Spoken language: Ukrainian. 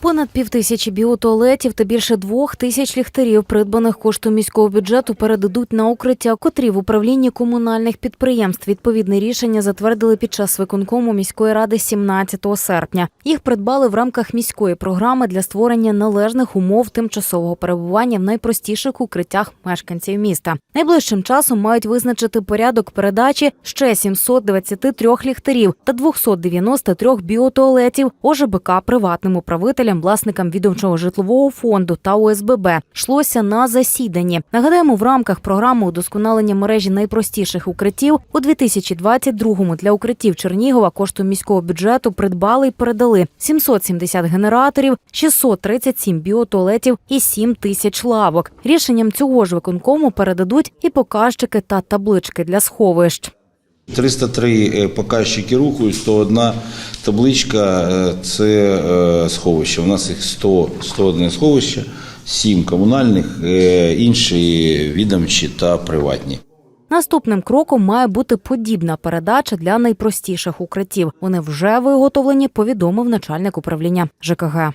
Понад півтисячі біотуалетів та більше двох тисяч ліхтарів, придбаних коштом міського бюджету, передадуть на укриття, котрі в управлінні комунальних підприємств відповідне рішення затвердили під час виконкому міської ради 17 серпня. Їх придбали в рамках міської програми для створення належних умов тимчасового перебування в найпростіших укриттях мешканців міста. Найближчим часом мають визначити порядок передачі ще 723 ліхтарів та 293 біотуалетів ОЖБК приватним управителям, власникам відомчого житлового фонду та ОСББ. Йшлося на засіданні. Нагадаємо, в рамках програми удосконалення мережі найпростіших укриттів у 2022-му для укриттів Чернігова коштом міського бюджету придбали і передали 770 генераторів, 637 біотуалетів і 7 тисяч лавок. Рішенням цього ж виконкому передадуть і показчики та таблички для сховищ. 303 е, показчики руху і 101 табличка е, це е, сховище. У нас їх 100, 101 сховище, 7 комунальних, інші відомчі та приватні. Наступним кроком має бути подібна передача для найпростіших укриттів. Вони вже виготовлені, повідомив начальник управління ЖКГ.